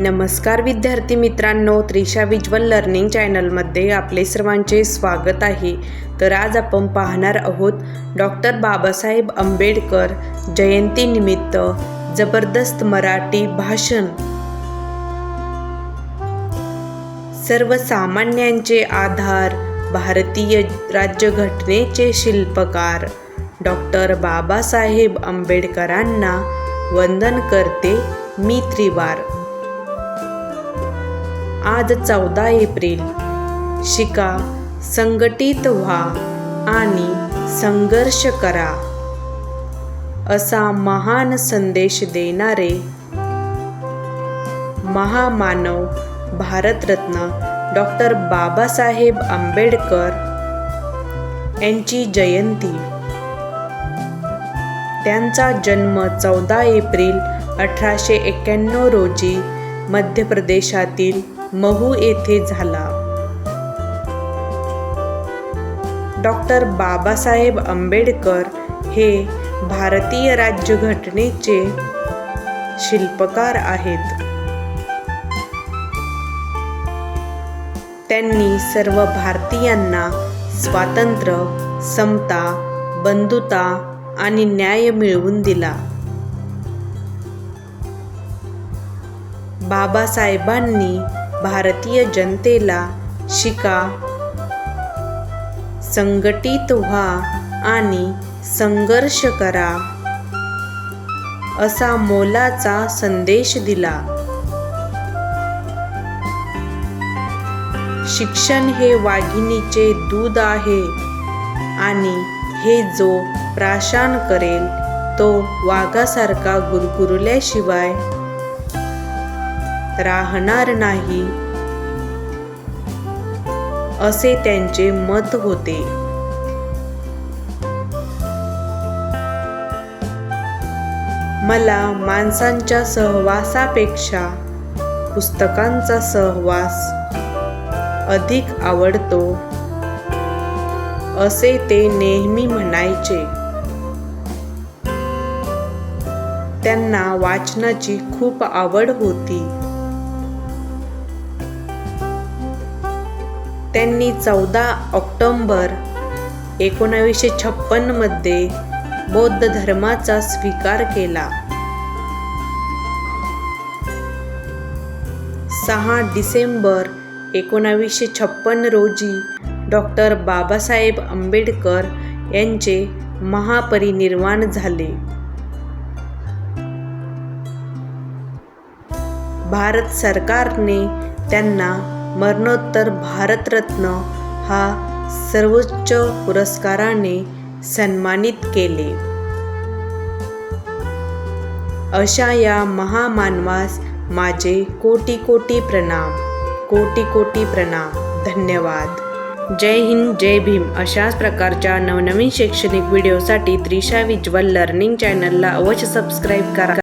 नमस्कार विद्यार्थी मित्रांनो त्रिशा विज्वल लर्निंग चॅनलमध्ये आपले सर्वांचे स्वागत आहे. तर आज आपण पाहणार आहोत डॉक्टर बाबासाहेब आंबेडकर जयंतीनिमित्त जबरदस्त मराठी भाषण. सर्वसामान्यांचे आधार भारतीय राज्यघटनेचे शिल्पकार डॉक्टर बाबासाहेब आंबेडकरांना वंदन करते मी त्रिवार. आज चौदा एप्रिल. शिका संघटित व्हा आणि संघर्ष करा. असा महान संदेश देणारे महामानव भारतरत्न डॉक्टर बाबासाहेब आंबेडकर यांची जयंती. त्यांचा जन्म चौदा एप्रिल अठराशे एक्क्याण्णव रोजी मध्य प्रदेशातील महू येथे झाला. डॉक्टर बाबासाहेब आंबेडकर हे भारतीय राज्यघटनेचे शिल्पकार आहेत. त्यांनी सर्व भारतीयांना स्वातंत्र्य समता बंधुता आणि न्याय मिळवून दिला. बाबासाहेबांनी भारतीय जनतेला शिका. संघटित व्हा आणि संघर्ष करा. असा मोलाचा संदेश दिला. शिक्षण हे वाघिणीचे दूध आहे आणि हे जो प्राशान करेल तो वाघासारखा गुरगुरल्याशिवाय राहणार नाही. असे त्यांचे मत होते. मला माणसांच्या सहवासापेक्षा पुस्तकांचा सहवास अधिक आवडतो असे ते नेहमी म्हणायचे. त्यांना वाचनाची खूप आवड होती. त्यांनी चौदा ऑक्टोंबर एकोणावीसशे छप्पनमध्ये बौद्ध धर्माचा स्वीकार केला. सहा डिसेंबर एकोणावीसशे छप्पन रोजी डॉक्टर बाबासाहेब आंबेडकर यांचे महापरिनिर्वाण झाले. भारत सरकारने त्यांना मरणोत्तर भारतरत्न हा सर्वोच्च पुरस्काराने सन्मानित केले. अशा या महामानवास माझे कोटी कोटी प्रणाम कोटी कोटी प्रणाम. धन्यवाद. जय हिंद जय भीम. अशाच प्रकारच्या नवनवीन शैक्षणिक व्हिडिओसाठी त्रिशा विज्वल लर्निंग चॅनलला अवश्य सबस्क्राईब करा.